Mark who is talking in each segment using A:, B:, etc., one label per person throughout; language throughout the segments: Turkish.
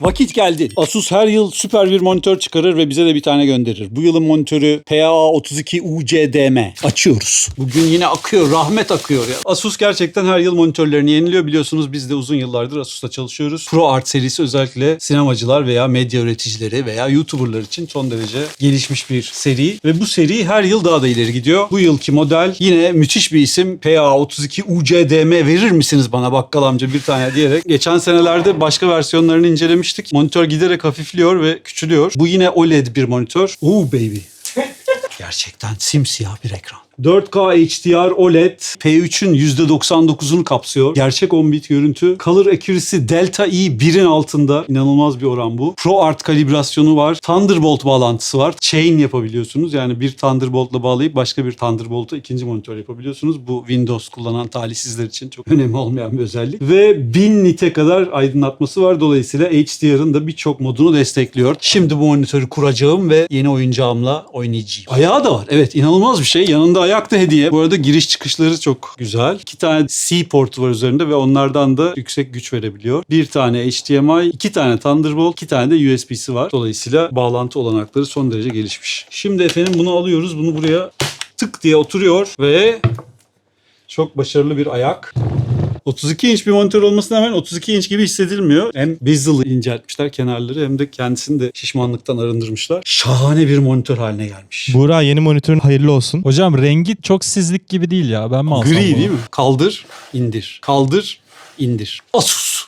A: Vakit geldi. Asus her yıl süper bir monitör çıkarır ve bize de bir tane gönderir. Bu yılın monitörü PA32 UCDM. Açıyoruz. Bugün yine akıyor, rahmet akıyor ya. Asus gerçekten her yıl monitörlerini yeniliyor. Biliyorsunuz biz de uzun yıllardır Asus'ta çalışıyoruz. Pro Art serisi özellikle sinemacılar veya medya üreticileri veya YouTuber'lar için son derece gelişmiş bir seri. Ve bu seri her yıl daha da ileri gidiyor. Bu yılki model yine müthiş bir isim. PA32 UCDM verir misiniz bana bakkal amca bir tane diyerek. Geçen senelerde başka versiyonlarını incelemiştik. Monitör giderek hafifliyor ve küçülüyor. Bu yine OLED bir monitör. Oo baby. Gerçekten simsiyah bir ekran. 4K HDR OLED P3'ün %99'unu kapsıyor. Gerçek 10 bit görüntü. Color accuracy Delta E 1'in altında. İnanılmaz bir oran bu. Pro Art kalibrasyonu var. Thunderbolt bağlantısı var. Chain yapabiliyorsunuz. Yani bir Thunderbolt'la bağlayıp başka bir Thunderbolt'a ikinci monitör yapabiliyorsunuz. Bu Windows kullanan talihsizler için çok önemli olmayan bir özellik. Ve 1000 nite kadar aydınlatması var. Dolayısıyla HDR'ın da birçok modunu destekliyor. Şimdi bu monitörü kuracağım ve yeni oyuncağımla oynayacağım. Ayağı da var. Evet inanılmaz bir şey. Yanında ayak da hediye. Bu arada giriş çıkışları çok güzel. İki tane C portu var üzerinde ve onlardan da yüksek güç verebiliyor. Bir tane HDMI, iki tane Thunderbolt, iki tane de USB'si var. Dolayısıyla bağlantı olanakları son derece gelişmiş. Şimdi efendim bunu alıyoruz. Bunu buraya tık diye oturuyor ve çok başarılı bir ayak. 32 inç bir monitör olmasına rağmen 32 inç gibi hissedilmiyor. Hem bezel'ı inceltmişler kenarları hem de kendisini de şişmanlıktan arındırmışlar. Şahane bir monitör haline gelmiş.
B: Buğra yeni monitörün hayırlı olsun. Hocam rengi çok sizlik gibi değil ya. Ben mi alsam
A: Gri
B: bunu?
A: değil mi? Kaldır, indir. Kaldır, indir. Asus.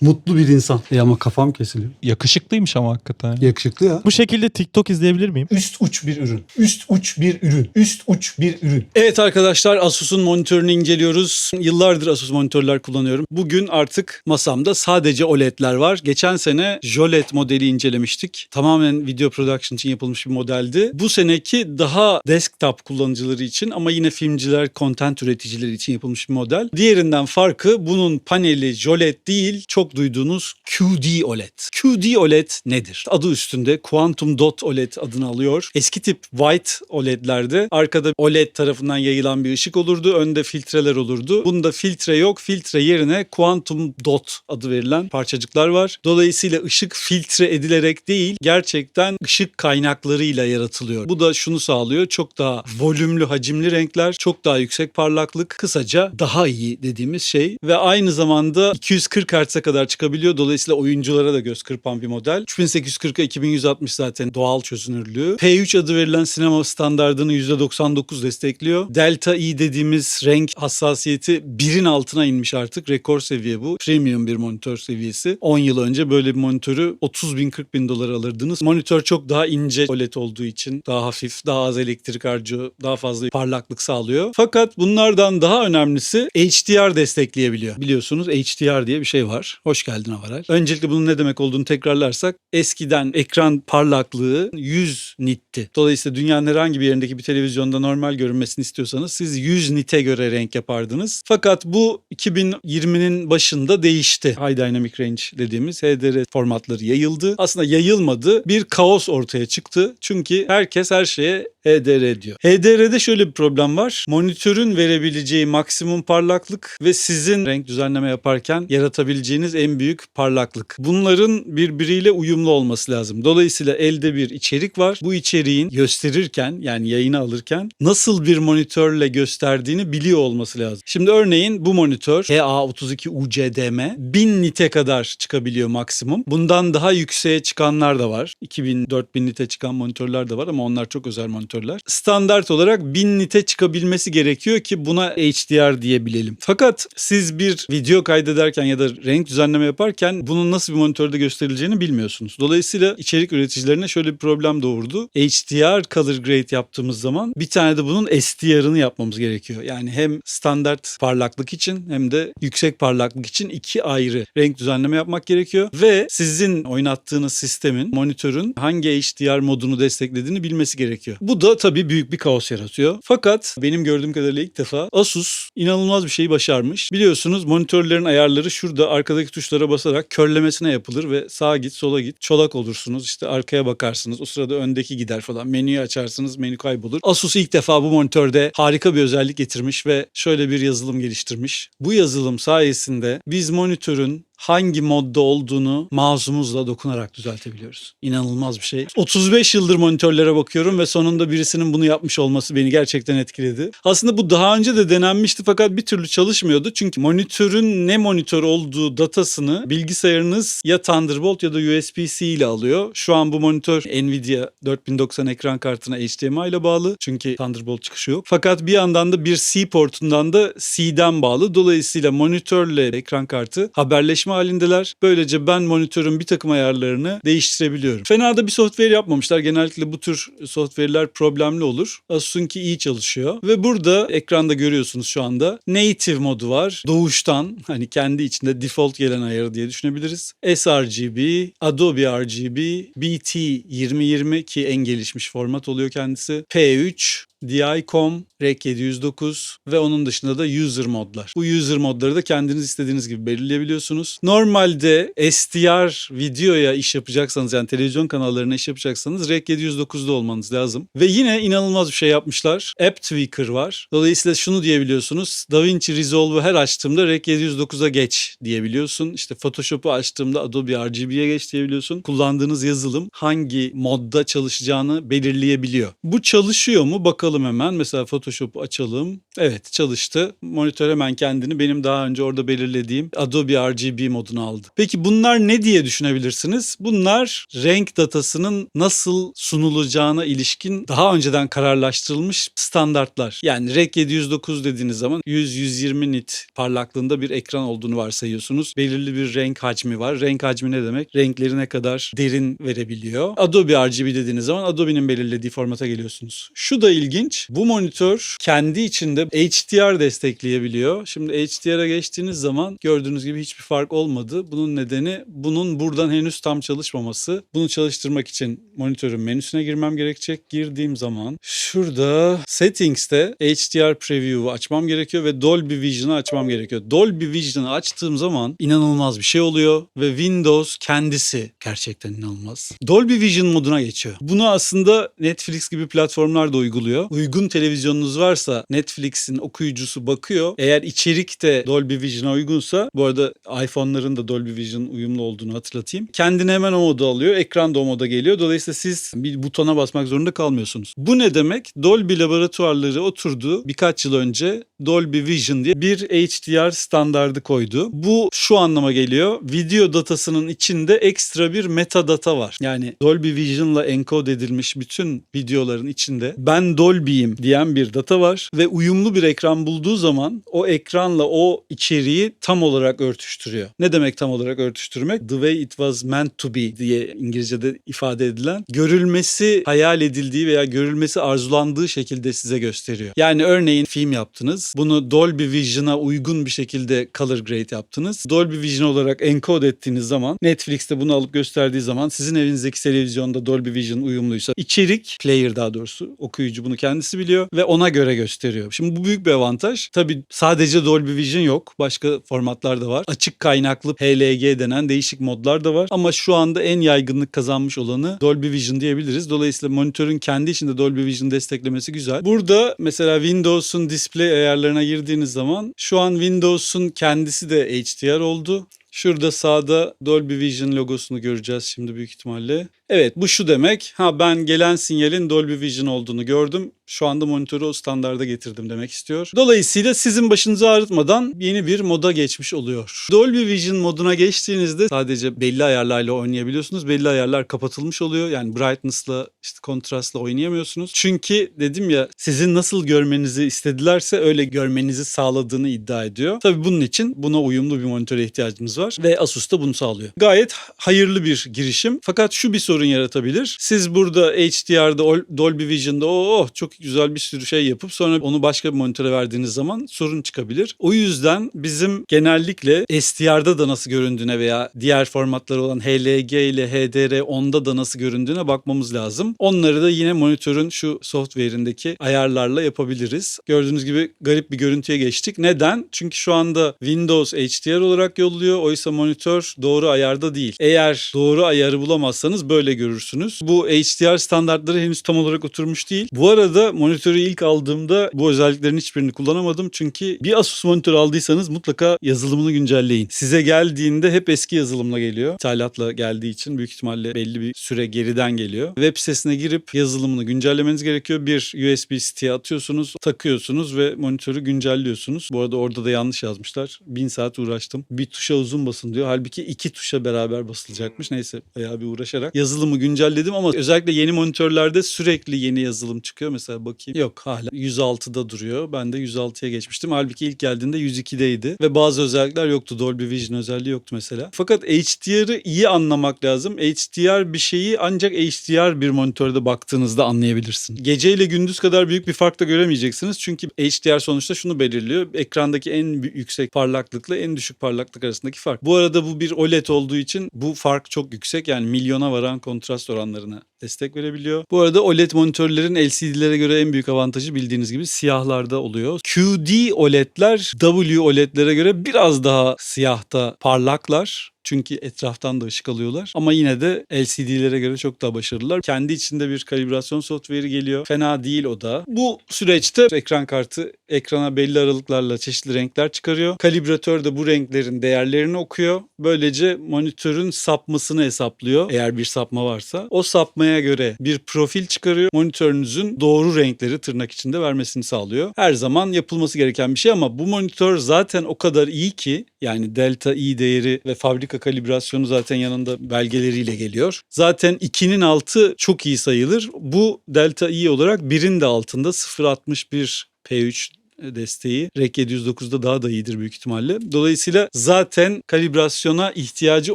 A: Mutlu bir insan. E ama kafam kesiliyor.
B: Yakışıklıymış ama hakikaten.
A: Yakışıklı ya.
B: Bu şekilde TikTok izleyebilir miyim?
A: Üst uç bir ürün. Üst uç bir ürün. Üst uç bir ürün. Evet arkadaşlar Asus'un monitörünü inceliyoruz. Yıllardır Asus monitörler kullanıyorum. Bugün artık masamda sadece OLED'ler var. Geçen sene JOLED modeli incelemiştik. Tamamen video production için yapılmış bir modeldi. Bu seneki daha desktop kullanıcıları için ama yine filmciler, content üreticileri için yapılmış bir model. Diğerinden farkı bunun paneli JOLED değil, çok duyduğunuz QD OLED. QD OLED nedir? Adı üstünde Quantum Dot OLED adını alıyor. Eski tip white OLED'lerde arkada OLED tarafından yayılan bir ışık olurdu. Önde filtreler olurdu. Bunda filtre yok. Filtre yerine Quantum Dot adı verilen parçacıklar var. Dolayısıyla ışık filtre edilerek değil, gerçekten ışık kaynaklarıyla yaratılıyor. Bu da şunu sağlıyor. Çok daha volümlü, hacimli renkler, çok daha yüksek parlaklık, kısaca daha iyi dediğimiz şey ve aynı zamanda 240 Hz'e kadar çıkabiliyor. Dolayısıyla oyunculara da göz kırpan bir model. 3840'a 2160 zaten doğal çözünürlüğü. P3 adı verilen sinema standardını %99 destekliyor. Delta E dediğimiz renk hassasiyeti birin altına inmiş artık. Rekor seviye bu. Premium bir monitör seviyesi. 10 yıl önce böyle bir monitörü 30 bin 40 bin dolar alırdınız. Monitör çok daha ince OLED olduğu için daha hafif, daha az elektrik harcıyor, daha fazla parlaklık sağlıyor. Fakat bunlardan daha önemlisi HDR destekleyebiliyor. Biliyorsunuz HDR diye bir şey var. Hoş geldin Avaray. Öncelikle bunun ne demek olduğunu tekrarlarsak eskiden ekran parlaklığı 100 nitti. Dolayısıyla dünyanın herhangi bir yerindeki bir televizyonda normal görünmesini istiyorsanız siz 100 nite göre renk yapardınız. Fakat bu 2020'nin başında değişti. High Dynamic Range dediğimiz HDR formatları yayıldı. Aslında yayılmadı. Bir kaos ortaya çıktı. Çünkü herkes her şeye HDR diyor. HDR'de şöyle bir problem var. Monitörün verebileceği maksimum parlaklık ve sizin renk düzenleme yaparken yaratabileceğiniz en büyük parlaklık. Bunların birbiriyle uyumlu olması lazım. Dolayısıyla elde bir içerik var. Bu içeriğin gösterirken yani yayını alırken nasıl bir monitörle gösterdiğini biliyor olması lazım. Şimdi örneğin bu monitör HA32 UCDM 1000 nite kadar çıkabiliyor maksimum. Bundan daha yükseğe çıkanlar da var. 2000-4000 nite çıkan monitörler de var ama onlar çok özel monitörler. Standart olarak 1000 nite çıkabilmesi gerekiyor ki buna HDR diyebilelim. Fakat siz bir video kaydederken ya da renk düzenleme yaparken bunun nasıl bir monitörde gösterileceğini bilmiyorsunuz. Dolayısıyla içerik üreticilerine şöyle bir problem doğurdu. HDR color grade yaptığımız zaman bir tane de bunun SDR'ını yapmamız gerekiyor. Yani hem standart parlaklık için hem de yüksek parlaklık için iki ayrı renk düzenleme yapmak gerekiyor ve sizin oynattığınız sistemin, monitörün hangi HDR modunu desteklediğini bilmesi gerekiyor. Bu da tabii büyük bir kaos yaratıyor. Fakat benim gördüğüm kadarıyla ilk defa Asus inanılmaz bir şeyi başarmış. Biliyorsunuz monitörlerin ayarları şurada arkadaki tuşlara basarak körlemesine yapılır ve sağa git sola git çolak olursunuz işte arkaya bakarsınız o sırada öndeki gider falan menüyü açarsınız menü kaybolur. Asus ilk defa bu monitörde harika bir özellik getirmiş ve şöyle bir yazılım geliştirmiş. Bu yazılım sayesinde biz monitörün hangi modda olduğunu mouse'umuzla dokunarak düzeltebiliyoruz. İnanılmaz bir şey. 35 yıldır monitörlere bakıyorum ve sonunda birisinin bunu yapmış olması beni gerçekten etkiledi. Aslında bu daha önce de denenmişti fakat bir türlü çalışmıyordu. Çünkü monitörün ne monitör olduğu datasını bilgisayarınız ya Thunderbolt ya da USB-C ile alıyor. Şu an bu monitör Nvidia 4090 ekran kartına HDMI ile bağlı. Çünkü Thunderbolt çıkışı yok. Fakat bir yandan da bir C portundan da C'den bağlı. Dolayısıyla monitörle ekran kartı haberleşme halindeler. Böylece ben monitörün bir takım ayarlarını değiştirebiliyorum. Fena da bir software yapmamışlar. Genellikle bu tür software'ler problemli olur. Asus'unki iyi çalışıyor. Ve burada ekranda görüyorsunuz şu anda native modu var. Doğuştan hani kendi içinde default gelen ayarı diye düşünebiliriz. sRGB, Adobe RGB, BT 2020 ki en gelişmiş format oluyor kendisi. P3, DI.com, Rec 709 ve onun dışında da user modlar. Bu user modları da kendiniz istediğiniz gibi belirleyebiliyorsunuz. Normalde SDR videoya iş yapacaksanız yani televizyon kanallarına iş yapacaksanız Rec 709'da olmanız lazım. Ve yine inanılmaz bir şey yapmışlar. App Tweaker var. Dolayısıyla şunu diyebiliyorsunuz. DaVinci Resolve'u her açtığımda Rec 709'a geç diyebiliyorsun. İşte Photoshop'u açtığımda Adobe RGB'ye geç diyebiliyorsun. Kullandığınız yazılım hangi modda çalışacağını belirleyebiliyor. Bu çalışıyor mu? Bakalım hemen. Mesela Photoshop'u açalım. Evet çalıştı. Monitör hemen kendini benim daha önce orada belirlediğim Adobe RGB moduna aldı. Peki bunlar ne diye düşünebilirsiniz? Bunlar renk datasının nasıl sunulacağına ilişkin daha önceden kararlaştırılmış standartlar. Yani Rec 709 dediğiniz zaman 100-120 nit parlaklığında bir ekran olduğunu varsayıyorsunuz. Belirli bir renk hacmi var. Renk hacmi ne demek? Renkleri ne kadar derin verebiliyor. Adobe RGB dediğiniz zaman Adobe'nin belirlediği formata geliyorsunuz. Şu da ilginç. Bu monitör kendi içinde HDR destekleyebiliyor. Şimdi HDR'a geçtiğiniz zaman gördüğünüz gibi hiçbir fark olmadı. Bunun nedeni bunun buradan henüz tam çalışmaması. Bunu çalıştırmak için monitörün menüsüne girmem gerekecek. Girdiğim zaman şurada Settings'te HDR Preview'u açmam gerekiyor ve Dolby Vision'ı açmam gerekiyor. Dolby Vision'ı açtığım zaman inanılmaz bir şey oluyor ve Windows kendisi gerçekten inanılmaz. Dolby Vision moduna geçiyor. Bunu aslında Netflix gibi platformlar da uyguluyor. Uygun televizyonunuz varsa Netflix'in okuyucusu bakıyor. Eğer içerik de Dolby Vision'a uygunsa bu arada iPhone'ların da Dolby Vision uyumlu olduğunu hatırlatayım. Kendini hemen o moda alıyor. Ekran da o moda geliyor. Dolayısıyla siz bir butona basmak zorunda kalmıyorsunuz. Bu ne demek? Dolby laboratuvarları oturdu birkaç yıl önce Dolby Vision diye bir HDR standardı koydu. Bu şu anlama geliyor. Video datasının içinde ekstra bir metadata var. Yani Dolby Vision'la enkod edilmiş bütün videoların içinde ben Dolby'yim diyen bir data var ve uyumlu bir ekran bulduğu zaman o ekranla o içeriği tam olarak örtüştürüyor. Ne demek tam olarak örtüştürmek? The way it was meant to be diye İngilizce'de ifade edilen görülmesi hayal edildiği veya görülmesi arzulandığı şekilde size gösteriyor. Yani örneğin film yaptınız. Bunu Dolby Vision'a uygun bir şekilde color grade yaptınız. Dolby Vision olarak enkod ettiğiniz zaman Netflix'te bunu alıp gösterdiği zaman sizin evinizdeki televizyonda Dolby Vision uyumluysa içerik player daha doğrusu okuyucu bunu kendisi biliyor ve ona göre gösteriyor. Şimdi bu büyük bir avantaj. Tabii sadece Dolby Vision yok. Başka formatlar da var. Açık kaynaklı HLG denen değişik modlar da var. Ama şu anda en yaygınlık kazanmış olanı Dolby Vision diyebiliriz. Dolayısıyla monitörün kendi içinde Dolby Vision desteklemesi güzel. Burada mesela Windows'un display ayarlarına girdiğiniz zaman şu an Windows'un kendisi de HDR oldu. Şurada sağda Dolby Vision logosunu göreceğiz şimdi büyük ihtimalle. Evet bu şu demek. Ha ben gelen sinyalin Dolby Vision olduğunu gördüm. Şu anda monitörü o standarda getirdim demek istiyor. Dolayısıyla sizin başınızı ağrıtmadan yeni bir moda geçmiş oluyor. Dolby Vision moduna geçtiğinizde sadece belli ayarlarla oynayabiliyorsunuz. Belli ayarlar kapatılmış oluyor. Yani brightness'la işte kontrastla oynayamıyorsunuz. Çünkü dedim ya sizin nasıl görmenizi istedilerse öyle görmenizi sağladığını iddia ediyor. Tabii bunun için buna uyumlu bir monitöre ihtiyacımız var ve Asus da bunu sağlıyor. Gayet hayırlı bir girişim. Fakat şu bir sorun yaratabilir. Siz burada HDR'da Ol- Dolby Vision'da oh çok güzel bir sürü şey yapıp sonra onu başka bir monitöre verdiğiniz zaman sorun çıkabilir. O yüzden bizim genellikle SDR'da da nasıl göründüğüne veya diğer formatları olan HLG ile HDR onda da nasıl göründüğüne bakmamız lazım. Onları da yine monitörün şu software'indeki ayarlarla yapabiliriz. Gördüğünüz gibi garip bir görüntüye geçtik. Neden? Çünkü şu anda Windows HDR olarak yolluyor. Oysa monitör doğru ayarda değil. Eğer doğru ayarı bulamazsanız böyle öyle görürsünüz. Bu HDR standartları henüz tam olarak oturmuş değil. Bu arada monitörü ilk aldığımda bu özelliklerin hiçbirini kullanamadım. Çünkü bir Asus monitör aldıysanız mutlaka yazılımını güncelleyin. Size geldiğinde hep eski yazılımla geliyor. İthalatla geldiği için büyük ihtimalle belli bir süre geriden geliyor. Web sitesine girip yazılımını güncellemeniz gerekiyor. Bir USB stick'e atıyorsunuz, takıyorsunuz ve monitörü güncelliyorsunuz. Bu arada orada da yanlış yazmışlar. Bin saat uğraştım. Bir tuşa uzun basın diyor. Halbuki iki tuşa beraber basılacakmış. Neyse bayağı bir uğraşarak yazılımı güncelledim ama özellikle yeni monitörlerde sürekli yeni yazılım çıkıyor. Mesela bakayım. Yok hala 106'da duruyor. Ben de 106'ya geçmiştim. Halbuki ilk geldiğinde 102'deydi ve bazı özellikler yoktu. Dolby Vision özelliği yoktu mesela. Fakat HDR'ı iyi anlamak lazım. HDR bir şeyi ancak HDR bir monitörde baktığınızda anlayabilirsin. Gece ile gündüz kadar büyük bir fark da göremeyeceksiniz. Çünkü HDR sonuçta şunu belirliyor. Ekrandaki en yüksek parlaklıkla en düşük parlaklık arasındaki fark. Bu arada bu bir OLED olduğu için bu fark çok yüksek. Yani milyona varan kontrast oranlarına destek verebiliyor. Bu arada OLED monitörlerin LCD'lere göre en büyük avantajı bildiğiniz gibi siyahlarda oluyor. QD OLED'ler W OLED'lere göre biraz daha siyahta parlaklar. Çünkü etraftan da ışık alıyorlar. Ama yine de LCD'lere göre çok daha başarılılar. Kendi içinde bir kalibrasyon software'i geliyor. Fena değil o da. Bu süreçte ekran kartı ekrana belli aralıklarla çeşitli renkler çıkarıyor. Kalibratör de bu renklerin değerlerini okuyor. Böylece monitörün sapmasını hesaplıyor. Eğer bir sapma varsa. O sapmaya göre bir profil çıkarıyor. Monitörünüzün doğru renkleri tırnak içinde vermesini sağlıyor. Her zaman yapılması gereken bir şey ama bu monitör zaten o kadar iyi ki yani delta i değeri ve fabrika kalibrasyonu zaten yanında belgeleriyle geliyor. Zaten 2'nin altı çok iyi sayılır. Bu delta i olarak 1'in de altında 0.61 P3 desteği REC 709'da daha da iyidir büyük ihtimalle. Dolayısıyla zaten kalibrasyona ihtiyacı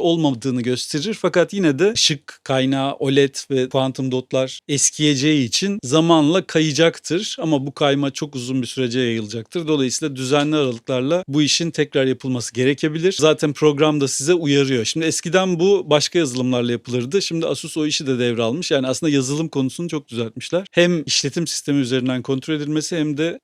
A: olmadığını gösterir. Fakat yine de ışık kaynağı OLED ve kuantum dotlar eskiyeceği için zamanla kayacaktır. Ama bu kayma çok uzun bir sürece yayılacaktır. Dolayısıyla düzenli aralıklarla bu işin tekrar yapılması gerekebilir. Zaten program da size uyarıyor. Şimdi eskiden bu başka yazılımlarla yapılırdı. Şimdi Asus o işi de devralmış. Yani aslında yazılım konusunu çok düzeltmişler. Hem işletim sistemi üzerinden kontrol edilmesi hem de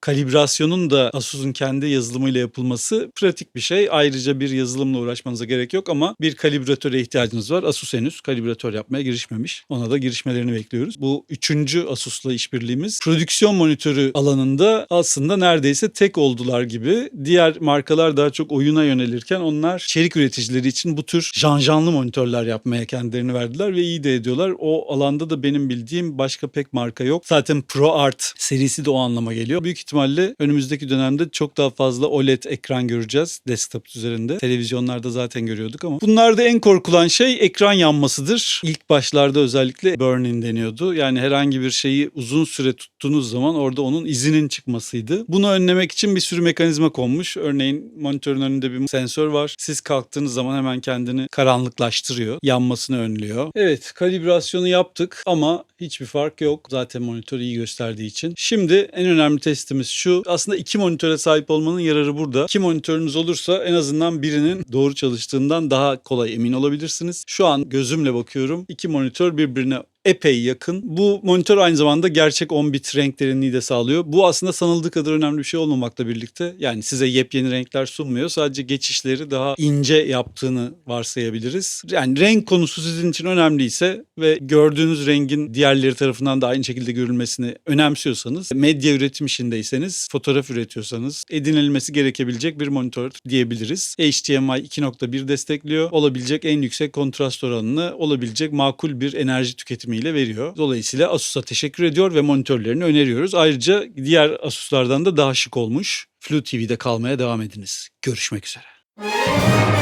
A: kalibrasyonun da Asus'un kendi yazılımıyla yapılması pratik bir şey. Ayrıca bir yazılımla uğraşmanıza gerek yok ama bir kalibratöre ihtiyacınız var. Asus henüz kalibratör yapmaya girişmemiş. Ona da girişmelerini bekliyoruz. Bu üçüncü Asus'la işbirliğimiz. Prodüksiyon monitörü alanında aslında neredeyse tek oldular gibi. Diğer markalar daha çok oyuna yönelirken onlar içerik üreticileri için bu tür janjanlı monitörler yapmaya kendilerini verdiler ve iyi de ediyorlar. O alanda da benim bildiğim başka pek marka yok. Zaten ProArt serisi de o anlama geliyor. Büyük ihtimalle önümüzdeki dönemde çok daha fazla OLED ekran göreceğiz desktop üzerinde. Televizyonlarda zaten görüyorduk ama bunlarda en korkulan şey ekran yanmasıdır. İlk başlarda özellikle burn-in deniyordu. Yani herhangi bir şeyi uzun süre tuttuğunuz zaman orada onun izinin çıkmasıydı. Bunu önlemek için bir sürü mekanizma konmuş. Örneğin monitörün önünde bir sensör var. Siz kalktığınız zaman hemen kendini karanlıklaştırıyor. Yanmasını önlüyor. Evet kalibrasyonu yaptık ama hiçbir fark yok. Zaten monitör iyi gösterdiği için. Şimdi en önemli testimiz şu. Aslında iki monitöre sahip olmanın yararı burada. İki monitörünüz olursa en azından birinin doğru çalıştığından daha kolay emin olabilirsiniz. Şu an gözümle bakıyorum. İki monitör birbirine epey yakın. Bu monitör aynı zamanda gerçek 10 bit renk derinliği de sağlıyor. Bu aslında sanıldığı kadar önemli bir şey olmamakla birlikte yani size yepyeni renkler sunmuyor. Sadece geçişleri daha ince yaptığını varsayabiliriz. Yani renk konusu sizin için önemliyse ve gördüğünüz rengin diğerleri tarafından da aynı şekilde görülmesini önemsiyorsanız, medya üretim işindeyseniz, fotoğraf üretiyorsanız edinilmesi gerekebilecek bir monitör diyebiliriz. HDMI 2.1 destekliyor. Olabilecek en yüksek kontrast oranını, olabilecek makul bir enerji tüketimi ile veriyor. Dolayısıyla Asus'a teşekkür ediyor ve monitörlerini öneriyoruz. Ayrıca diğer Asus'lardan da daha şık olmuş. Flu TV'de kalmaya devam ediniz. Görüşmek üzere.